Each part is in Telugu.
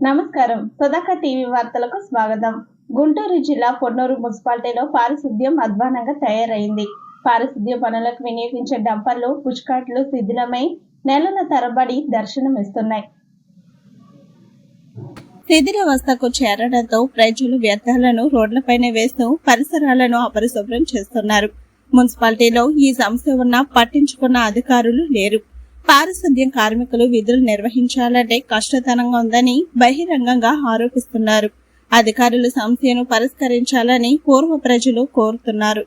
నమస్కారం. సుధాక టీవీ వార్తలకు స్వాగతం. గుంటూరు జిల్లా పొన్నూరు మున్సిపాలిటీలో పారిశుద్ధ్యం అధ్వానంగా తయారైంది. పారిశుద్ధ్య పనులకు వినియోగించే డంపర్లు పుష్కాట్లు శిథిలమై నెలల తరబడి దర్శనమిస్తున్నాయి. శిథిలావస్థకు చేరడంతో ప్రజలు వ్యర్థాలను రోడ్లపైనే వేస్తూ పరిసరాలను అపరిశుభ్రం చేస్తున్నారు. మున్సిపాలిటీలో ఈ సమస్య ఉన్నా పట్టించుకున్న అధికారులు లేరు. పారిశుద్ధ్యం కార్మికులు విధులు నిర్వహించాలంటే కష్టతరంగా ఉందని బహిరంగంగా ఆరోపిస్తున్నారు. అధికారులు సమస్యను పరిష్కరించాలని పూర్వ ప్రజలు కోరుతున్నారు.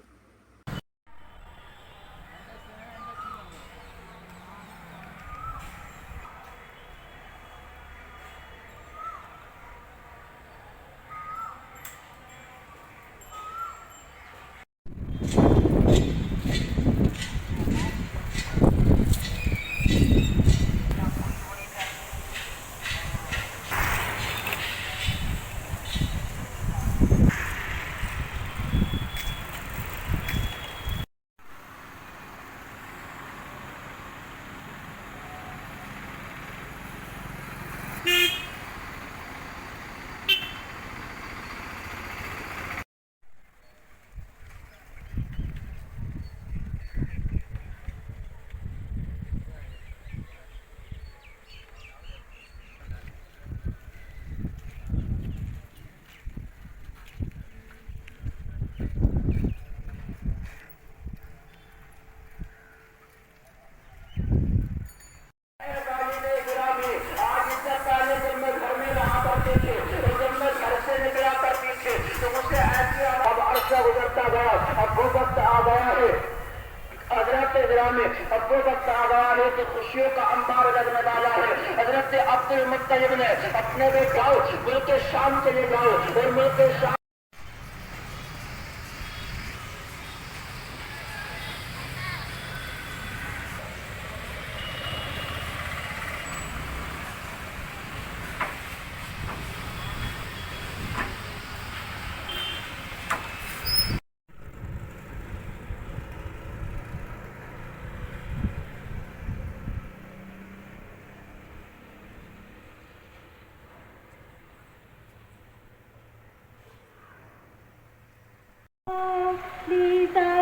عرصہ گزرتا گیا اب وہ وقت آ گیا ہے حضرت گرامی اب وہ وقت آ گیا ہے کہ خوشیوں کا انبار لگنے والا ہے۔ حضرت عبد المطیب نے اپنے میں جاؤ ملک شام کے لیے جاؤ اور ملک شام Oh.